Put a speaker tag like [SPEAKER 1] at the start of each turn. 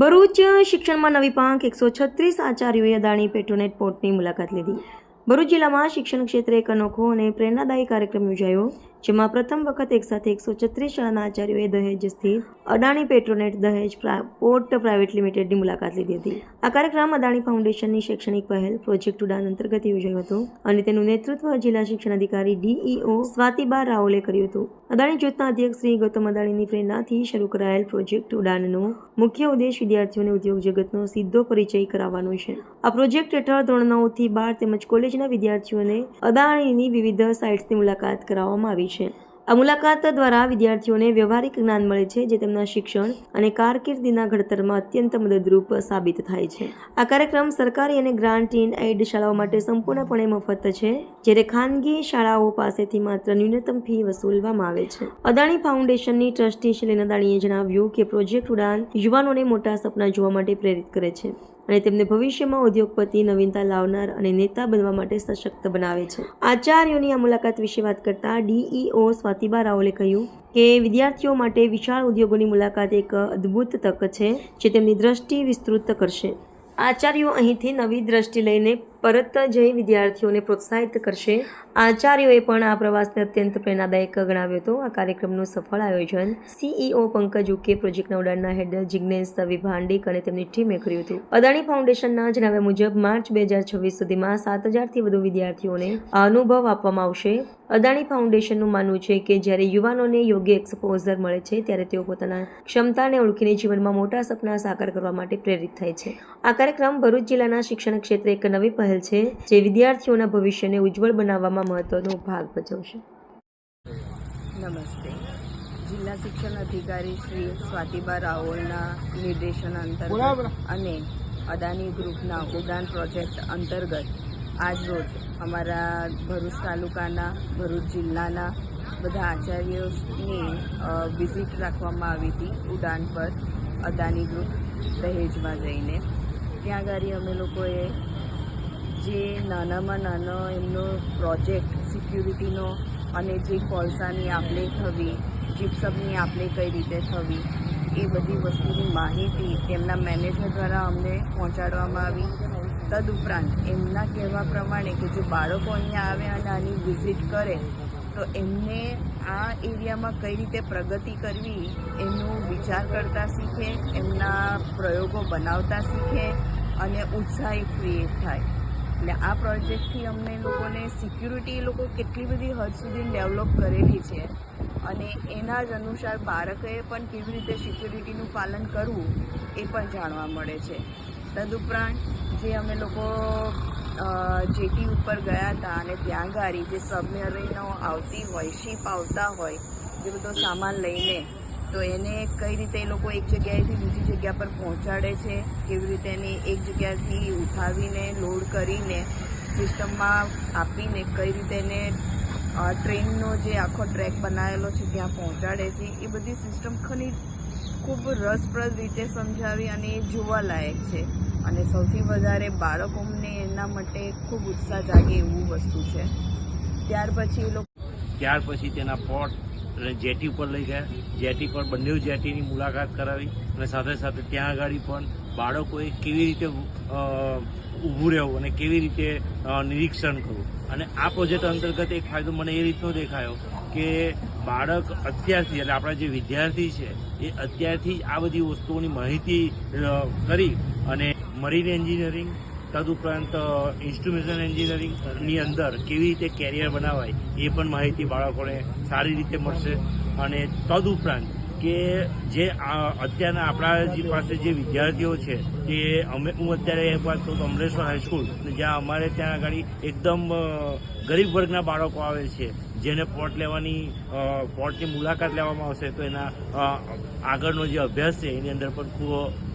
[SPEAKER 1] ભરૂચ શિક્ષણમાં નવી પાંખ એકસો છત્રીસ આચાર્યોએ અદાણી પેટ્રોનેટ પોર્ટની મુલાકાત લીધી. ભરૂચ જિલ્લામાં શિક્ષણ ક્ષેત્રે એક અનોખો અને પ્રેરણાદાયી કાર્યક્રમ યોજાયો, જેમાં પ્રથમ વખત એકસાથે એકસો છત્રીસ શાળાના આચાર્યોએ દહેજ સ્થિત અદાણી પેટ્રોનેટ દહેજ પોર્ટ પ્રાઇવેટ લિમિટેડની મુલાકાત લીધી હતી. આ કાર્યક્રમ અદાણી ફાઉન્ડેશનની શૈક્ષણિક પહેલ પ્રોજેક્ટ ઉડાન અંતર્ગત યોજાયો હતો અને તેનું નેતૃત્વ જિલ્લા શિક્ષણ અધિકારી ડીઈઓ સ્વાતિબા રાઓલે કર્યું હતું. અદાણી જૂથના અધ્યક્ષ શ્રી ગૌતમ અદાણીની પ્રેરણાથી શરૂ કરાયેલ પ્રોજેક્ટ ઉડાનનો મુખ્ય ઉદ્દેશ વિદ્યાર્થીઓને ઉદ્યોગ જગતનો સીધો પરિચય કરાવવાનો છે. આ પ્રોજેક્ટ હેઠળ ધોરણ નવથી બાર તેમજ કોલેજના વિદ્યાર્થીઓને અદાણીની વિવિધ સાઇટ્સની મુલાકાત કરાવવામાં આવી છે. આ મુલાકાત દ્વારા વિદ્યાર્થીઓને વ્યવહારિક જ્ઞાન મળે છે, જે તેમના શિક્ષણ અને કારકિર્દીના ઘડતરમાં અત્યંત મદદરૂપ સાબિત થાય છે. આ કાર્યક્રમ સરકારી અને ગ્રાન્ટ ઇન એઇડ શાળાઓ માટે સંપૂર્ણપણે મફત છે, જ્યારે ખાનગી શાળાઓ પાસેથી માત્ર ન્યૂનતમ ફી વસૂલવામાં આવે છે. અદાણી ફાઉન્ડેશનની ટ્રસ્ટી શૈલેન અદાણીએ જણાવ્યું કે પ્રોજેક્ટ ઉડાન યુવાનોને મોટા સપના જોવા માટે પ્રેરિત કરે છે. અને તેમને ભવિષ્યમાં ઉદ્યોગપતિ નવીનતા લાવનાર અને નેતા બનવા માટે સશક્ત બનાવે છે. આચાર્યોની આ મુલાકાત વિશે વાત કરતા ડીઈઓ સ્વાતિબા રાઓલે કહ્યું કે, વિદ્યાર્થીઓ માટે વિશાળ ઉદ્યોગોની મુલાકાત એક અદ્ભુત તક છે, જે તેમની દ્રષ્ટિ વિસ્તૃત કરશે. આચાર્યો અહીંથી નવી દ્રષ્ટિ લઈને પરત જઈ વિદ્યાર્થીઓને પ્રોત્સાહિત કરશે. આચાર્યોએ પણ આ પ્રવાસને અત્યંત પ્રેરણાદાયક ગણાવ્યો હતો. આ કાર્યક્રમનું સફળ આયોજન સીઈઓ પંકજ ઉકે પ્રોજેક્ટના ઉડાનના હેડ જિજ્ઞેશ વિભાંડિક અને તેમની ટીમે કર્યું હતું. અદાણી ફાઉન્ડેશનના જણાવ્યા મુજબ, માર્ચ બે હજાર છવ્વીસ સુધીમાં સાત હજારથી વધુ વિદ્યાર્થીઓને અનુભવ આપવામાં આવશે. અદાણી ફાઉન્ડેશનનું માનવું છે કે જ્યારે યુવાનોને યોગ્ય એક્સપોઝર મળે છે ત્યારે તેઓ પોતાના ક્ષમતાને ઓળખીને જીવનમાં મોટા સપના સાકાર કરવા માટે પ્રેરિત થાય છે. આ કાર્યક્રમ ભરૂચ જિલ્લાના શિક્ષણ ક્ષેત્રે એક નવી પહેલ છે જે વિદ્યાર્થીઓના ભવિષ્યને ઉજ્જવળ બનાવવામાં મહત્વનો ભાગ ભજવશે.
[SPEAKER 2] નમસ્તે. જિલ્લા શિક્ષણ અધિકારી શ્રી સ્વાતિબા રાઓલના નિર્દેશન અંતર્ગત અને અદાની ગ્રુપના ઉડાન પ્રોજેક્ટ અંતર્ગત આજરોજ અમારા ભરૂચ તાલુકાના, ભરૂચ જિલ્લાના બધા આચાર્યોની વિઝિટ રાખવામાં આવી હતી ઉડાન પર અદાની ગ્રુપ દહેજમાં જઈને. ત્યાં આગળ અમે લોકોએ જે નાનામાં નાનો એમનો પ્રોજેક્ટ સિક્યુરિટીનો અને જે કોલસાની આપલે થવી, જીપ્સમની આપલે કઈ રીતે થવી, એ બધી વસ્તુની માહિતી તેમના મેનેજર દ્વારા અમને પહોંચાડવામાં આવી. તદુપરાંત એમના કહેવા પ્રમાણે કે જો બાળકો અહીંયા આવે અને આની વિઝિટ કરે, તો એમને આ એરિયામાં કઈ રીતે પ્રગતિ કરવી, એનું વિચાર કરતા શીખે, એમના પ્રયોગો બનાવતા શીખે અને ઉત્સાહી ક્રિએટ થાય. એટલે આ પ્રોજેક્ટથી અમને લોકોને સિક્યુરિટી એ લોકો કેટલી બધી હદ સુધી ડેવલપ કરેલી છે અને એના જ અનુસાર બાળકોએ પણ કેવી રીતે સિક્યુરિટીનું પાલન કરવું એ પણ જાણવા મળે છે. તદુપરાંત જે અમે લોકો જેટી ઉપર ગયા હતા અને ત્યાં ગાડી જે સબમેરીનો આવતી હોય, શીપ આવતા હોય, જે બધો સામાન લઈને, તો એને કઈ રીતે એ લોકો એક જગ્યાએથી બીજી જગ્યા પર પહોંચાડે છે, કેવી રીતે એને એક જગ્યાથી ઉઠાવીને, લોડ કરીને, સિસ્ટમમાં આપીને કઈ રીતે એને ટ્રેનનો જે આખો ટ્રેક બનાવેલો છે, ત્યાં પહોંચાડે છે, એ બધી સિસ્ટમ ખરી ખૂબ રસપ્રદ રીતે સમજાવી અને એ જોવાલાયક છે. અને સૌથી વધારે બાળકોને એના માટે ખૂબ ઉત્સાહ જાગે એવું વસ્તુ છે. ત્યાર પછી એ લોકો
[SPEAKER 3] ત્યાર પછી તેના પોટ જેટી ઉપર લઈ ગયા. જેટી પર બંને જેટીની મુલાકાત કરાવી અને સાથે સાથે ત્યાં આગળ પણ બાળકોએ કેવી રીતે ઊભું રહેવું અને કેવી રીતે નિરીક્ષણ કરવું. અને આ પ્રોજેક્ટ અંતર્ગત એક ફાયદો મને એ રીતનો દેખાયો કે બાળક અત્યારથી એટલે આપણા જે વિદ્યાર્થી છે એ અત્યારથી આ બધી વસ્તુઓની માહિતી કરી અને મરીન એન્જિનિયરિંગ તદુપરાંત ઇન્સ્ટ્રુમેશન એન્જિનિયરિંગની અંદર કેવી રીતે કેરિયર બનાવાય એ પણ માહિતી બાળકોને સારી રીતે મળશે. અને તદુપરાંત કે જે અત્યારના આપણા જે પાસે જે વિદ્યાર્થીઓ છે, તે અમે, હું અત્યારે એક વાત કહું અમરેશ્વર હાઈસ્કૂલ જ્યાં અમારે ત્યાં આગળ એકદમ ગરીબ વર્ગના બાળકો આવે છે, જેને પોર્ટ લેવાની પોર્ટની મુલાકાત લેવામાં આવશે, તો એના આગળનો જે અભ્યાસ છે, એની અંદર પણ ખૂબ